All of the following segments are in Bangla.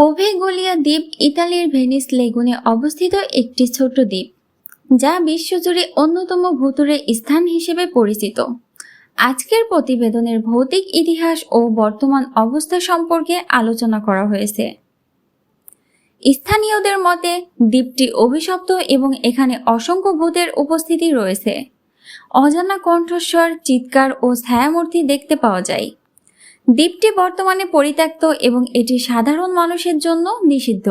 পোভেগোলিয়া দ্বীপ ইতালির ভেনিস লেগুনে অবস্থিত একটি ছোট দ্বীপ, যা বিশ্বজুড়ে অন্যতম ভূতুরে স্থান হিসেবে পরিচিত। আজকের প্রতিবেদনের ভৌতিক ইতিহাস ও বর্তমান অবস্থা সম্পর্কে আলোচনা করা হয়েছে। স্থানীয়দের মতে, দ্বীপটি অভিশপ্ত এবং এখানে অসংখ্য ভূতের উপস্থিতি রয়েছে। অজানা কণ্ঠস্বর, চিৎকার ও ছায়ামূর্তি দেখতে পাওয়া যায়। দ্বীপটি বর্তমানে পরিত্যক্ত এবং এটি সাধারণ মানুষের জন্য নিষিদ্ধ।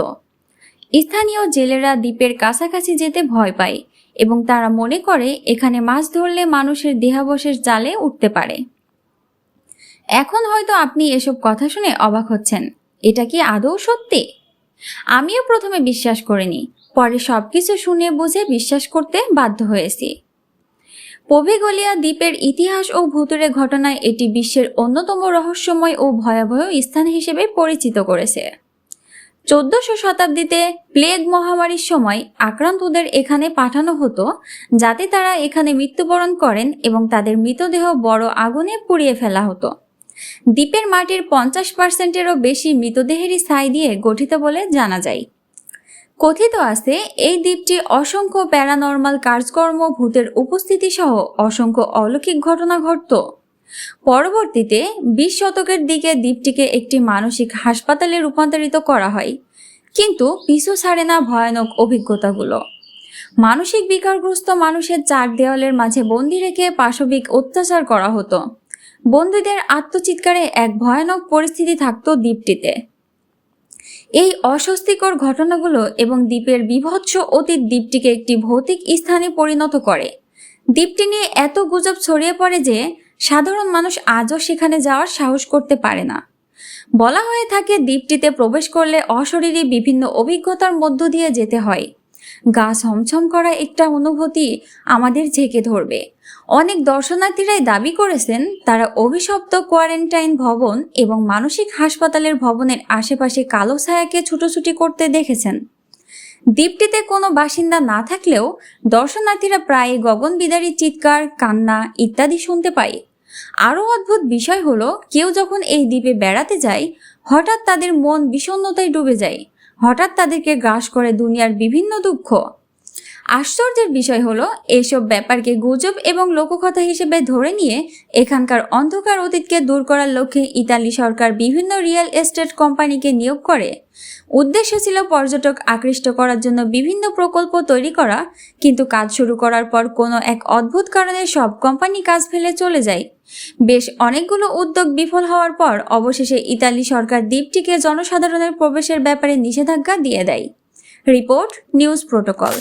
স্থানীয় জেলেরা দ্বীপের কাছাকাছি যেতে ভয় পায় এবং তারা মনে করে এখানে মাছ ধরলে মানুষের দেহাবশেষ জালে উঠতে পারে। এখন হয়তো আপনি এসব কথা শুনে অবাক হচ্ছেন, এটা কি আদৌ সত্যি? আমিও প্রথমে বিশ্বাস করিনি, পরে সবকিছু শুনে বুঝে বিশ্বাস করতে বাধ্য হয়েছি। পভিগলিয়া দ্বীপের ইতিহাস ও ভুতুরে ঘটনায় এটি বিশ্বের অন্যতম রহস্যময় ও ভয়াবহ স্থান হিসেবে পরিচিত করেছে। চোদ্দশো শতাব্দীতে প্লেগ মহামারীর সময় আক্রান্তদের এখানে পাঠানো হতো, যাতে তারা এখানে মৃত্যুবরণ করেন এবং তাদের মৃতদেহ বড় আগুনে পুড়িয়ে ফেলা হতো। দ্বীপের মাটির পঞ্চাশ পার্সেন্টেরও বেশি মৃতদেহেরই ছাই দিয়ে গঠিত বলে জানা যায়। কথিত আছে, এই দ্বীপটি অসংখ্য প্যারানর্মাল কাজকর্ম, ভূতের উপস্থিতি সহ অসংখ্য অলৌকিক ঘটনা ঘটত। পরবর্তীতে বিশ শতকের দিকে দ্বীপটিকে একটি মানসিক হাসপাতালে রূপান্তরিত করা হয়, কিন্তু পিছু ছাড়ে না ভয়ানক অভিজ্ঞতাগুলো। মানসিক বিকারগ্রস্ত মানুষের চার দেওয়ালের মাঝে বন্দি রেখে পাশবিক অত্যাচার করা হতো। বন্দীদের আত্মচিৎকারে এক ভয়ানক পরিস্থিতি থাকতো দ্বীপটিতে। এই অস্বস্তিকর ঘটনাগুলো এবং দ্বীপের বিভৎস অতীত দ্বীপটিকে একটি ভৌতিক স্থানে পরিণত করে। দ্বীপটি নিয়ে এত গুজব ছড়িয়ে পড়ে যে সাধারণ মানুষ আজও সেখানে যাওয়ার সাহস করতে পারে না। বলা হয়ে থাকে দ্বীপটিতে প্রবেশ করলে অশরীরী বিভিন্ন অভিজ্ঞতার মধ্য দিয়ে যেতে হয়। গা ছমছম করা একটা অনুভূতি আমাদের ঝেঁকে ধরবে। অনেক দর্শনার্থীরাই দাবি করেছেন, তারা অভিশপ্ত কোয়ারেন্টাইন ভবন এবং মানসিক হাসপাতালের ভবনের আশেপাশে কালো ছায়াকে ছুটোছুটি করতে দেখেছেন। দ্বীপটিতে কোনো বাসিন্দা না থাকলেও দর্শনার্থীরা প্রায় গগনবিদারী চিৎকার, কান্না ইত্যাদি শুনতে পায়। আরও অদ্ভুত বিষয় হলো, কেউ যখন এই দ্বীপে বেড়াতে যায়, হঠাৎ তাদের মন বিষণ্ণতায় ডুবে যায়। হঠাৎ তাদেরকে গ্রাস করে দুনিয়ার বিভিন্ন দুঃখ। আশ্চর্যের বিষয় হলো, এসব ব্যাপারকে গুজব এবং লোককথা হিসেবে ধরে নিয়ে এখানকার অন্ধকার অতীতকে দূর করার লক্ষ্যে ইতালি সরকার বিভিন্ন রিয়েল এস্টেট কোম্পানিকে নিয়োগ করে। উদ্দেশ্য ছিল পর্যটক আকৃষ্ট করার জন্য বিভিন্ন প্রকল্প তৈরি করা, কিন্তু কাজ শুরু করার পর কোনো এক অদ্ভুত কারণে সব কোম্পানি কাজ ফেলে চলে যায়। বেশ অনেকগুলো উদ্যোগ বিফল হওয়ার পর অবশেষে ইতালি সরকার দ্বীপটিকে জনসাধারণের প্রবেশের ব্যাপারে নিষেধাজ্ঞা দিয়ে দেয়। Report, news protocol.